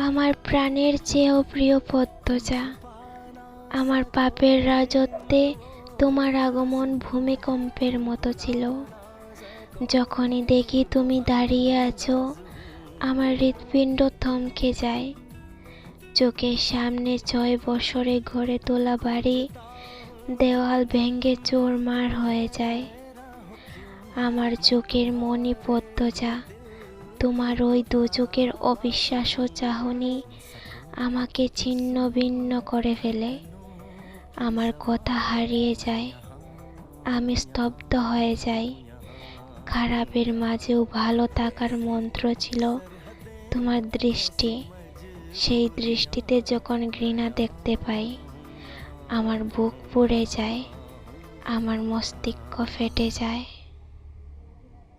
আমার প্রাণের চেয়েও প্রিয় পদ্মজা আমার পাপের রাজত্বে তোমার আগমন ভূমিকম্পের মতো ছিল। যখনই দেখি তুমি দাঁড়িয়ে আছো, আমার হৃৎপিণ্ড থমকে যায়। চোখের সামনে ছয় বছরে ঘরে তোলা বাড়ি, দেওয়াল ভেঙে চোরমার হয়ে যায়। আমার চোখের মনি পদ্মজা তোমার ওই দু চোখের অবিশ্বাস্য চাহনি আমাকে ছিন্ন ভিন্ন করে ফেলে। আমার কথা হারিয়ে যায়, আমি স্তব্ধ হয়ে যাই। খারাপের মাঝেও ভালো থাকার মন্ত্র ছিল তোমার দৃষ্টি। সেই দৃষ্টিতে যখন ঘৃণা দেখতে পাই, আমার বুক পুড়ে যায়, আমার মস্তিষ্ক ফেটে যায়।